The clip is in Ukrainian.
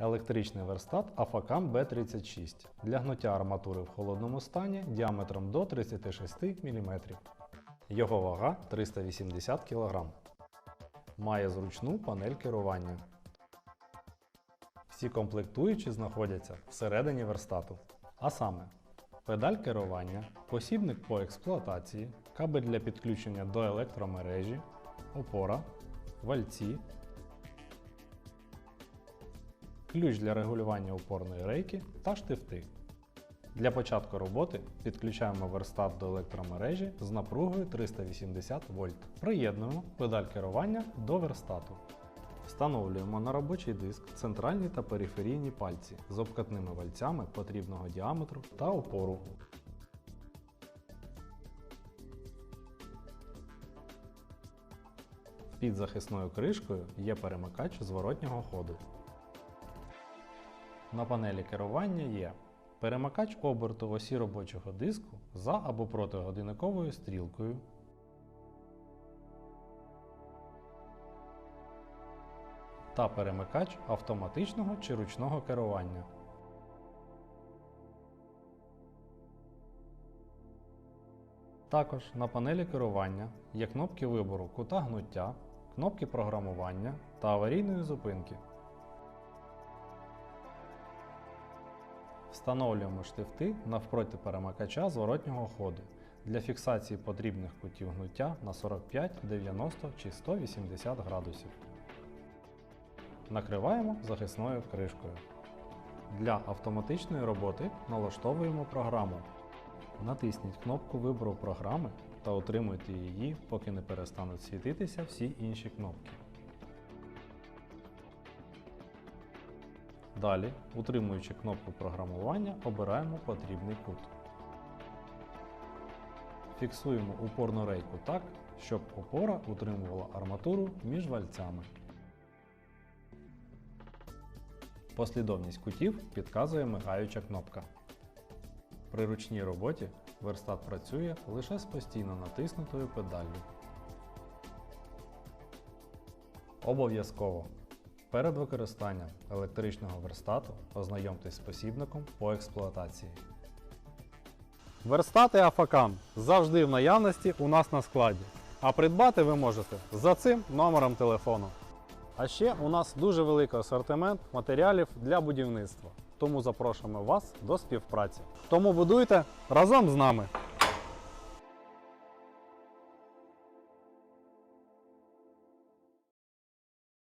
Електричний верстат Афакам B36 для гнуття арматури в холодному стані діаметром до 36 мм. Його вага 380 кг. Має зручну панель керування. Всі комплектуючі знаходяться всередині верстату. А саме педаль керування, посібник по експлуатації, кабель для підключення до електромережі, опора, вальці, ключ для регулювання опорної рейки та штифти. Для початку роботи підключаємо верстат до електромережі з напругою 380 вольт. Приєднуємо педаль керування до верстату. Встановлюємо на робочий диск центральні та периферійні пальці з обкатними вальцями потрібного діаметру та опору. Під захисною кришкою є перемикач зворотнього ходу. На панелі керування є перемикач оберту осі робочого диску за або проти годинниковою стрілкою, та перемикач автоматичного чи ручного керування. Також на панелі керування є кнопки вибору кута гнуття, кнопки програмування та аварійної зупинки. Встановлюємо штифти навпроти перемикача зворотнього ходу для фіксації потрібних кутів гнуття на 45, 90 чи 180 градусів. Накриваємо захисною кришкою. Для автоматичної роботи налаштовуємо програму. Натисніть кнопку вибору програми та утримуйте її, поки не перестануть світитися всі інші кнопки. Далі, утримуючи кнопку програмування, обираємо потрібний кут. Фіксуємо упорну рейку так, щоб опора утримувала арматуру між вальцями. Послідовність кутів підказує мигаюча кнопка. При ручній роботі верстат працює лише з постійно натиснутою педаллю. Обов'язково перед використанням електричного верстату ознайомтесь з посібником по експлуатації. Верстати Афакам завжди в наявності у нас на складі. А придбати ви можете за цим номером телефону. А ще у нас дуже великий асортимент матеріалів для будівництва. Тому запрошуємо вас до співпраці. Тому будуйте разом з нами!